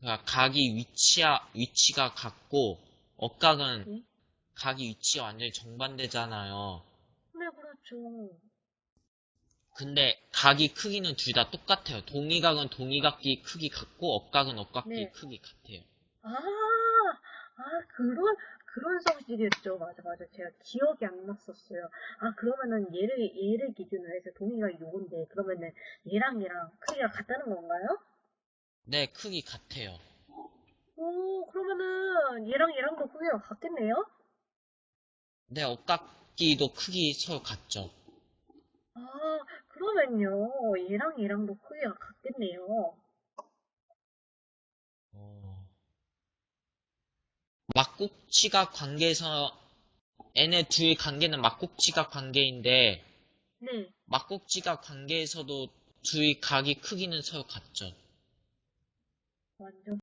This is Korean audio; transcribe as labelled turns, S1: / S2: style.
S1: 그러니까 각이 위치야, 위치가 같고, 억각은
S2: 네?
S1: 각이 위치가 완전히 정반대잖아요.
S2: 네, 그렇죠.
S1: 근데 각이 크기는 둘 다 똑같아요. 동의각은 동의각끼리 크기 같고, 억각은 억각끼리
S2: 네.
S1: 크기 같아요.
S2: 아, 아, 그런, 그런 성질이었죠. 맞아, 맞아. 제가 기억이 안 났었어요. 아, 그러면은 얘를, 얘를 기준으로 해서 동의가 요건데, 그러면은 얘랑 얘랑 크기가 같다는 건가요?
S1: 네, 크기 같아요.
S2: 오, 그러면은 얘랑 얘랑도 크기가 같겠네요?
S1: 네, 억각끼리도 크기 서로 같죠.
S2: 아, 그러면요. 얘랑 얘랑도 크기가 같겠네요.
S1: 어... 막국지각 관계에서 얘네 둘 관계는 막국지각 관계인데
S2: 네.
S1: 막국지각 관계에서도 둘 각이 크기는 서로 같죠.
S2: 완전